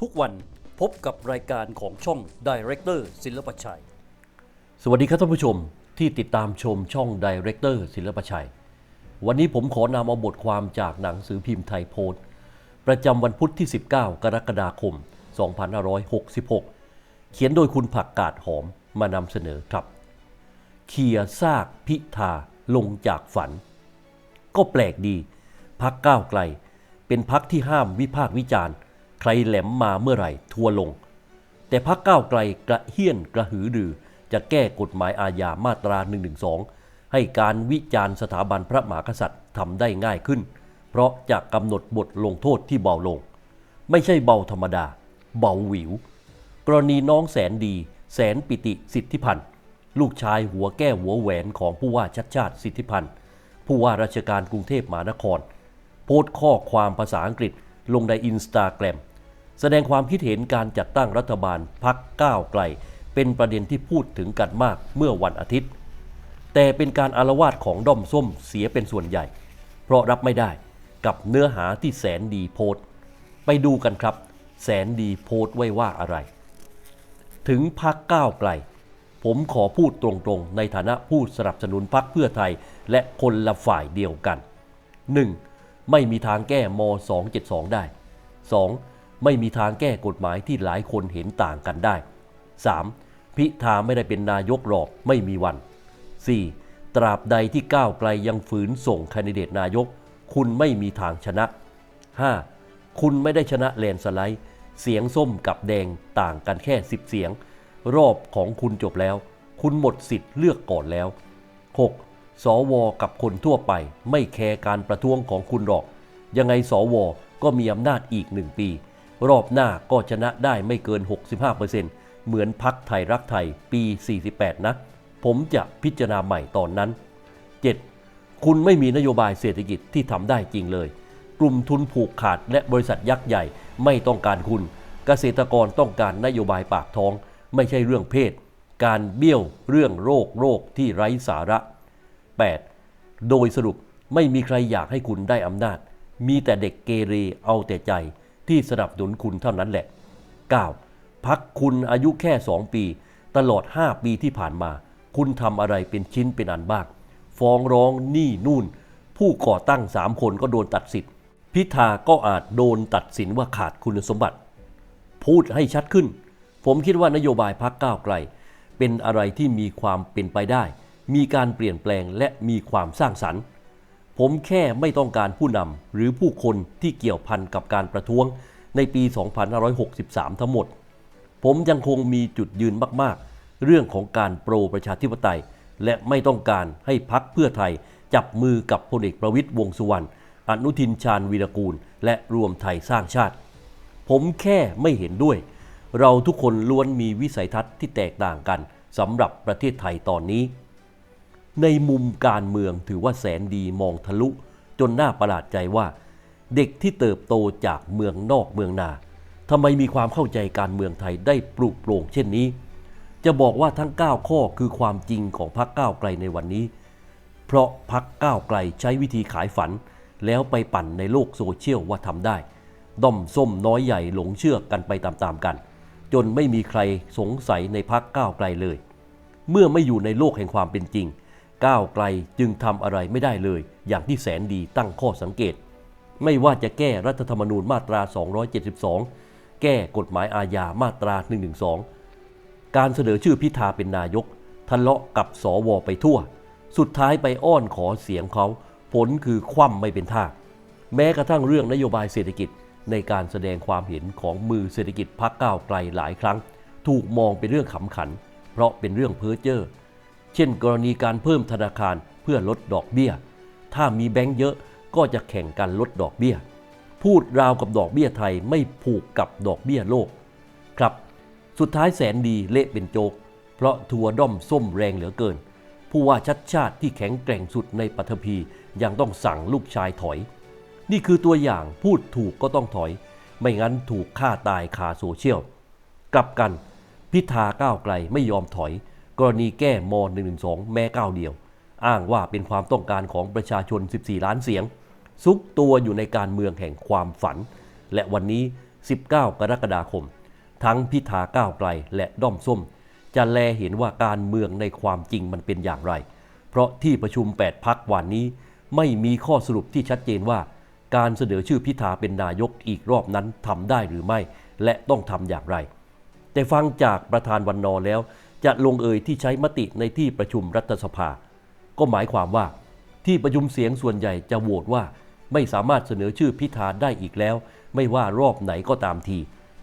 ทุกวันพบกับรายการของช่อง Director ศิลปชัย สวัสดีครับท่านผู้ชมที่ติดตามชมช่อง Director ศิลปชัย วันนี้ผมขอนำเอาบทความจากหนังสือพิมพ์ไทยโพสต์ประจำวันพุธที่ 19 กรกฎาคม 2566 เขียนโดยคุณผักกาดหอมมานำเสนอครับ เคลียซากพิธาลงจากฝัน ก็แปลกดีพักก้าวไกล เป็นพักที่ห้ามวิพากษ์วิจารณ์ ใครแหลมมาเมื่อไหร่ทัวลง แต่พักก้าวไกลกระเฮี้ยนกระหือรือ จะแก้กฎหมายอาญามาตรา 112 ให้การวิจารณ์สถาบันพระมหากษัตริย์ทำได้ง่ายขึ้น เพราะจะกำหนดบทลงโทษที่เบาลง ไม่ใช่เบาธรรมดา เบาหวิว กรณีน้องแสนดี แสนปิติสิทธิพันธ์ลูกชายหัวแก้หัวแหวนของผู้ว่าชัดชาติสิทธิพันธ์ผู้ว่าราชการกรุงเทพมหานคร โพสต์ข้อความภาษาอังกฤษลงในอินสตาแกรม แสดงความคิดเห็นการจัดตั้งรัฐบาลพักก้าวไกล เป็นประเด็นที่พูดถึงกันมากเมื่อวันอาทิตย์ แต่เป็นการอารวาสของด้อมส้มเสียเป็นส่วนใหญ่ เพราะรับไม่ได้กับเนื้อหาที่แสนดีโพสต์ไปดูกันครับ แสนดีโพสต์ไว้ว่าอะไร ถึงพักก้าวไกล ผมขอพูดตรงๆ ในฐานะผู้สนับสนุนพักเพื่อไทยและคนละฝ่ายเดียวกัน 1. ไม่มีทางแก้ม 272 ได้ 2. ไม่มีทางแก้กฎหมายที่หลายคนเห็นต่างกันได้ 3. พิธาไม่ได้เป็นนายกหรอกไม่มีวัน 4. ตราบใดที่ก้าวไกลยังฝืนส่งแคนดิเดตนายก คุณไม่มีทางชนะ 5. คุณไม่ได้ชนะแลนสไลด์ เสียงส้มกับแดงต่างกันแค่ 10 เสียง รอบของคุณจบแล้ว คุณหมดสิทธิ์เลือกก่อนแล้ว 6. สวกับคนทั่วไป ไม่แคร์การประท้วงของคุณหรอก ยังไงสวก็มีอำนาจอีกหนึ่งปี รอบหน้าก็ชนะได้ไม่เกิน 65%เหมือนพักไทยรักไทยปี 48 นะ ผมจะพิจารณาใหม่ตอนนั้น 7. คุณไม่มีนโยบายเศรษฐกิจที่ทำได้จริงเลย กลุ่มทุนผูกขาดและบริษัทยักษ์ใหญ่ไม่ต้องการคุณ เกษตรกรต้องการนโยบายปากท้อง ไม่ใช่เรื่องเพศ การเบี้ยวเรื่องโรคโรคที่ไร้สาระ 8. โดยสรุปไม่มีใครอยากให้คุณได้อำนาจ มีแต่เด็กเกเรเอาแต่ใจ ที่สนับสนุนคุณเท่านั้นแหละ 9. พักคุณอายุแค่ 2 ปี ตลอด 5 ปีที่ผ่านมา คุณทำอะไรเป็นชิ้นเป็นอันบ้าง ฟ้องร้องหนี้นู่น ผู้ก่อตั้ง 3 คนก็โดนตัดสิทธิ์พิธาก็อาจโดนตัดสินว่าขาดคุณสมบัติ พูดให้ชัดขึ้น ผมคิดว่านโยบายพักก้าวไกล เป็นอะไรที่มีความเป็นไปได้ มีการเปลี่ยนแปลงและมีความสร้างสรรค์ ผมแค่ไม่ต้องการผู้นำหรือผู้คนที่เกี่ยวพันกับการประท้วงในปี 2563 ทั้งหมด ผมยังคงมีจุดยืนมาก ๆ เรื่องของการโปรประชาธิปไตย และไม่ต้องการให้พักเพื่อไทย จับมือกับพลเอกประวิตยวงสุวรรณ อนุทินชาญวีรกูล และรวมไทยสร้างชาติ ผมแค่ไม่เห็นด้วย เราทุกคนล้วนมีวิสัยทัศน์ที่แตกต่างกันสำหรับประเทศไทยตอนนี้ ในมุมการเมืองถือว่าแสนดีมองทะลุ จนน่าประหลาดใจว่า เด็กที่เติบโตจากเมืองนอกเมืองนาทำไมมีความเข้าใจการเมืองไทยได้ปลุกโปร่งเช่นนี้ จะบอกว่าทั้ง 9 ข้อคือความจริงของพรรคก้าวไกลในวันนี้ เพราะพรรคก้าวไกลใช้วิธีขายฝัน แล้วไปปั่นในโลกโซเชียลว่าทำได้ ด้อมส้มน้อยใหญ่หลงเชื่อกันไปตามๆกัน จนไม่มีใครสงสัยในพรรคก้าวไกลเลย เมื่อไม่อยู่ในโลกแห่งความเป็นจริง ก้าวไกลจึงทำอะไรไม่ได้เลย อย่างที่แสนดีตั้งข้อสังเกต ไม่ว่าจะแก้รัฐธรรมนูญมาตรา 272 แก้กฎหมายอาญามาตรา 112 การเสนอชื่อพิธาเป็นนายก ทะเลาะกับสวไปทั่ว สุดท้ายไปอ้อนขอเสียงเขา ผลคือคว่ำไม่เป็นท่า แม้กระทั่งเรื่องนโยบายเศรษฐกิจในการแสดงความเห็นของมือเศรษฐกิจพักก้าวไกลหลายครั้ง ถูกมองเป็นเรื่องขำขัน เพราะเป็นเรื่องเพ้อเจ้อ เช่นกรณีการเพิ่มธนาคารเพื่อลดดอกเบี้ย ถ้ามีแบงก์เยอะก็จะแข่งกันลดดอกเบี้ย พูดราวกับดอกเบี้ยไทยไม่ผูกกับดอกเบี้ยโลก ครับ สุดท้ายแสนดีเละเป็นโจก เพราะทัวร์ด้อมส้มแรงเหลือเกิน ผู้ว่าชัดชาติที่แข็งแกร่งสุดในปฐพียังต้องสั่งลูกชายถอย นี่คือตัวอย่างพูดถูกก็ต้องถอย ไม่งั้นถูกฆ่าตายคาโซเชียล กลับกันพิธาก้าวไกลไม่ยอมถอย กรณีแก้ม .112 แม้ก้าวเดียว อ้างว่าเป็นความต้องการของประชาชน 14 ล้านเสียง ซุกตัวอยู่ในการเมืองแห่งความฝัน และวันนี้ 19 กรกฎาคม ทั้งพิธาก้าวไกลและด้อมส้ม จะแลเห็นว่าการเมืองในความจริงมันเป็นอย่างไร เพราะที่ประชุม 8 พักวันนี้ ไม่มีข้อสรุปที่ชัดเจนว่า การเสนอชื่อพิธาเป็นนายกอีกรอบนั้นทำได้หรือไม่ และต้องทำอย่างไร แต่ฟังจากประธานวันนอแล้ว จะลงเอยที่ใช้มติในที่ประชุมรัฐสภา ก็หมายความว่า ที่ประชุมเสียงส่วนใหญ่จะโหวตว่า ไม่สามารถเสนอชื่อพิธาได้อีกแล้ว ไม่ว่ารอบไหนก็ตามที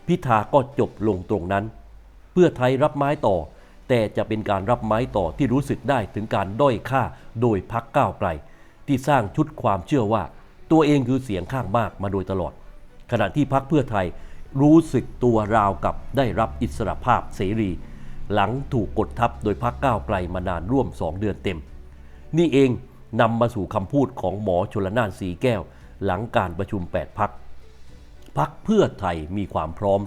พิธาก็จบลงตรงนั้น เพื่อไทยรับไม้ต่อ แต่จะเป็นการรับไม้ต่อที่รู้สึกได้ถึงการด้อยค่าโดยพักก้าวไกล ที่สร้างชุดความเชื่อว่า ตัวเองคือเสียงข้างมากมาโดยตลอด ขณะที่พักเพื่อไทยรู้สึกตัวราวกับได้รับอิสรภาพเสรี หลังถูกกดทับโดยพักก้าวไกลมานานร่วม 2 เดือนเต็ม นี่เองนำมาสู่คำพูดของหมอชลนานสีแก้ว หลังการประชุม 8 พักพักเพื่อไทยมีความพร้อม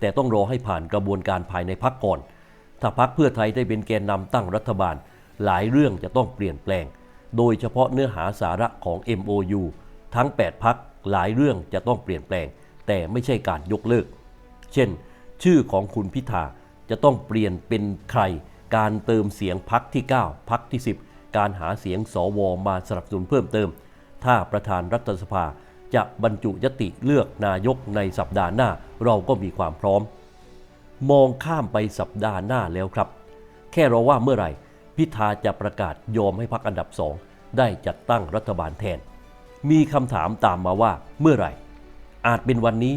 แต่ต้องรอให้ผ่านกระบวนการภายในพักก่อน ถ้าพักเพื่อไทยได้เป็นแกนนำตั้งรัฐบาล หลายเรื่องจะต้องเปลี่ยนแปลง โดยเฉพาะเนื้อหาสาระของ MOU ทั้ง 8 พักหลายเรื่องจะต้องเปลี่ยนแปลง แต่ไม่ใช่การยกเลิก เช่น ชื่อของคุณพิธา จะต้องเปลี่ยนเป็นใคร การเติมเสียงพักที่ 9 พักที่ 10 การหาเสียงสวมาสนับสนุนเพิ่มเติม ถ้าประธานรัฐสภาจะบรรจุยติเลือกนายกในสัปดาห์หน้าเราก็มีความพร้อม มองข้ามไปสัปดาห์หน้าแล้วครับ แค่รอว่าเมื่อไหร่ พิธาจะประกาศยอมให้พักอันดับสองได้จัดตั้งรัฐบาลแทน มีคำถามตามมาว่าเมื่อไหร่ อาจเป็นวันนี้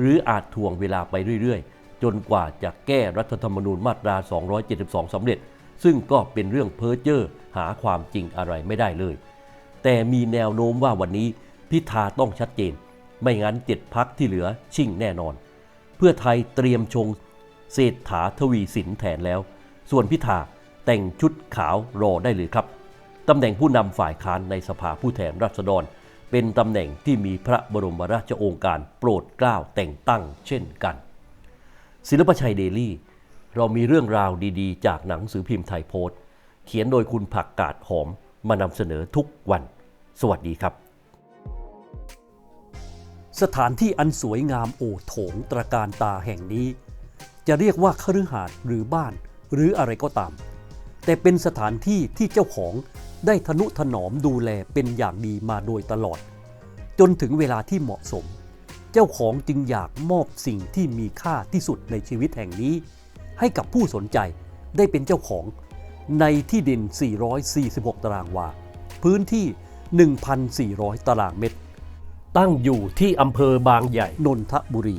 หรืออาจถ่วงเวลาไปเรื่อยๆ จนกว่าจะแก้รัฐธรรมนูญมาตรา 272สำเร็จ ซึ่งก็เป็นเรื่องเพ้อเจ้อหาความจริงอะไรไม่ได้เลย แต่มีแนวโน้มว่าวันนี้พิธาต้องชัดเจน ไม่งั้นเจ็ดพักที่เหลือชิ่งแน่นอน เพื่อไทยเตรียมชงเศรษฐาทวีสินแทนแล้ว ส่วนพิธาแต่งชุดขาวรอได้เลยครับตำแหน่งผู้นำฝ่ายค้านในสภาผู้แทนราษฎร เป็นตำแหน่งที่มีพระบรมราชโองการโปรดเกล้าแต่งตั้งเช่นกัน ศิลปชัยเดลี่ เรามีเรื่องราวดีๆ จากหนังสือพิมพ์ไทยโพสต์เขียนโดยคุณผักกาดหอมมานำเสนอทุกวัน สวัสดีครับ สถานที่อันสวยงามโอโถงตระการตาแห่งนี้ จะเรียกว่าคฤหาสน์หรือบ้านหรืออะไรก็ตาม แต่เป็นสถานที่ที่เจ้าของได้ทนุถนอมดูแลเป็นอย่างดีมาโดยตลอด จนถึงเวลาที่เหมาะสม เจ้าของจึงอยากมอบสิ่งที่มีค่าที่สุดในชีวิตแห่งนี้ ให้กับผู้สนใจได้เป็นเจ้าของในที่ดิน 446 ตารางวา พื้นที่ 1,400 ตารางเมตร ตั้งอยู่ที่อำเภอบางใหญ่ นนทบุรี